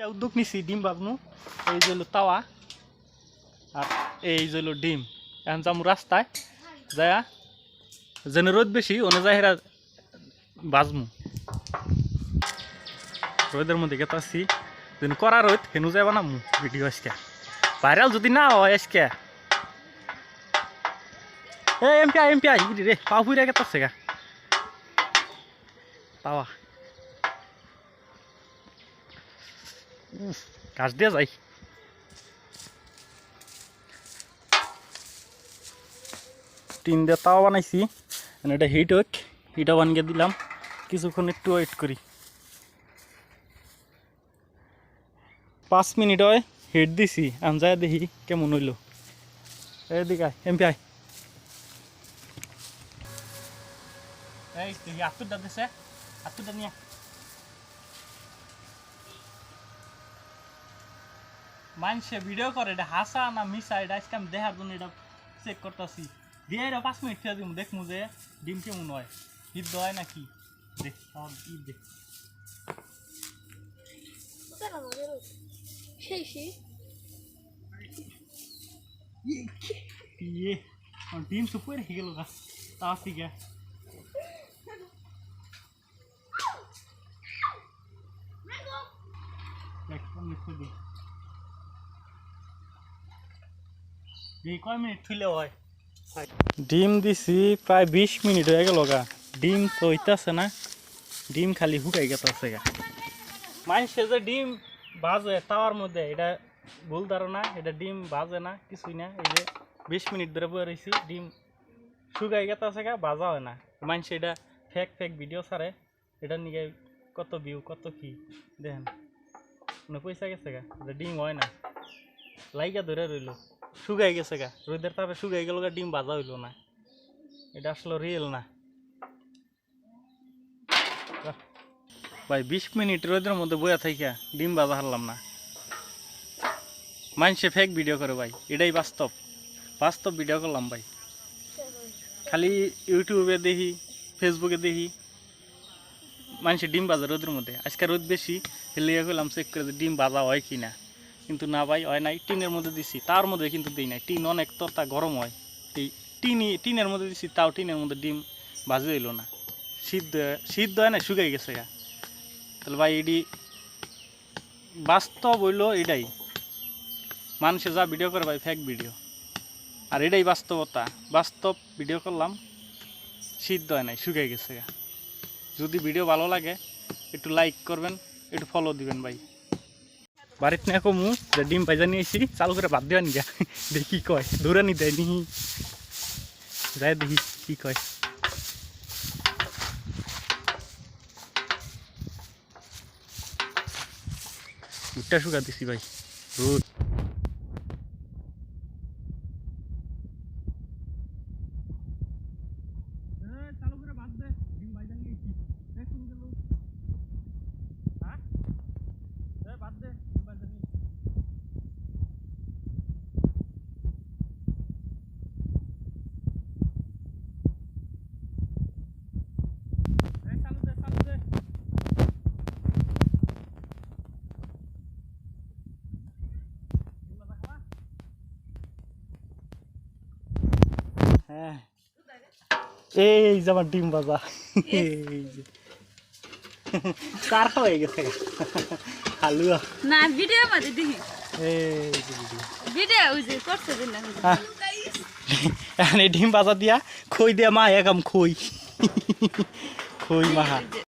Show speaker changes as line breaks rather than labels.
একটা উদ্যোগ নিছি, ডিম বাজমু এই যে হলো তাওয়া আর এই যে ডিম। এখন যামু রাস্তায়, যায়া যেন রোদ বেশি, ওনে যায় হেরা বাজমু রোদের মধ্যে গেতাছি যেন করা রোদ, হেনু যায় বানামু ভিডিও আজকে। ভাইরাল যদি না হয় আজকে। এ এমপি এমপি আই রে, পাও ফুইরা গেতাছে গা। তাওয়া। কাজ দিয়ে যাই টিন দিয়ে তাওয়া বানাইছি। এটা হিট হোক হিটা বানিয়ে দিলাম। কিছুক্ষণ একটু ওয়েট করি। পাঁচ মিনিট হয় হিট দিছি। আমি যাই দেখি কেমন হইল। এদিকে আয় এমপি আয়। এই দেখি দিছে? আত্মটা নিয়ে মানুষে ভিডিও করে, এটা হাসা না মিশা, এটা আজকে আমি দেখার জন্য এটা চেক করতেছি। দিয়ে এটা পাঁচ মিনিট খেয়ে দিব দেখমু যে ডিম কেমন হয়। নাকি? দেখ আমার ই দেখ গেল গা তা ঠিক আছে দেখ, আমি খুবই এই কয় মিনিট থুলে হয়? ডিম দিছি প্রায় বিশ মিনিট হয়ে গেল গা। ডিম তো হইতাছে না ডিম খালি শুকাই গেছে গা। মানুষে যে ডিম বাজে তাওয়ার মধ্যে এটা ভুল ধারণা এটা ডিম বাজে না কিছুই না। এই যে বিশ মিনিট ধরে বয়ে রয়েছি ডিম শুকাই গেছে গা বাজা হয় না। মানুষ এটা ফেক ফেক ভিডিও ছাড়ে এটা নিয়ে কত ভিউ কত কি দেখেন। পয়সা গেছে গা এটা ডিম হয় না। লাইগা ধরে রইল। শুকাই গেছে গা। রোদের তাপে শুকাই গেল গা, ডিম বাজা হইল না। এটা আসলে রিয়েল না। ভাই, বিশ মিনিট রোদের মধ্যে বয়া থাইকা ডিম বাজা হারলাম না। মানুষে ফেক ভিডিও করে ভাই, এটাই বাস্তব। বাস্তব ভিডিও করলাম ভাই। খালি ইউটিউবে দেখি ফেসবুকে দেখি মানুষে ডিম বাজা রোদের মধ্যে। আজকে রোদ বেশি হেলে করলাম চেক করে ডিম বাজা হয় কি না কিন্তু না ভাই, হয় নাই। টিনের মধ্যে দিছি, তার মধ্যে কিন্তু দিই নাই। টিন অনেক তরতা গরম হয়। এই টিনি টিনের মধ্যে দিছি, তাও টিনের মধ্যে ডিম বাজে হইল না। সিদ্ধ সিদ্ধ হয় না, শুকাই গেছে গা। তাহলে ভাই এটি বাস্তব হইল এটাই। মানুষে যা ভিডিও করে ভাই ফেক ভিডিও আর এটাই বাস্তবতা। বাস্তব ভিডিও করলাম, সিদ্ধ হয় নাই, শুকাই গেছে গা। যদি ভিডিও ভালো লাগে, একটু লাইক করবেন, একটু ফলো দিবেন ভাই। বাড়িতে না কমু, যে ডিম পাইজা নিয়ে এসি চালু করে বাদ দেওয়া নিগা দেখি কয়, দূরে নি দেয় নি যাই দেখি কি কয়। উঠটা শুকা দিছি ভাই। রোদ চালু করে বাদ দে ডিম বাইজা নিয়ে এসি দেখুন গেল হ্যাঁ এ বাদ দে ডিম বাইজা নিয়ে এসি। এই চালু দে চালু দে ডিম ভাজা খাবা? হ্যাঁ। এই যে আমার ডিম বাজা এই যে। কার হয়ে গেছে। হালুয়া।
না ভিডিও মাঝে দেখি।
এই যে ভিডিও।
ভিডিও ওই যে করছে দিন না
হ্যাঁ। ডিম বাজা দিয়া খই দিয়া মা একাম খই। খই মাহা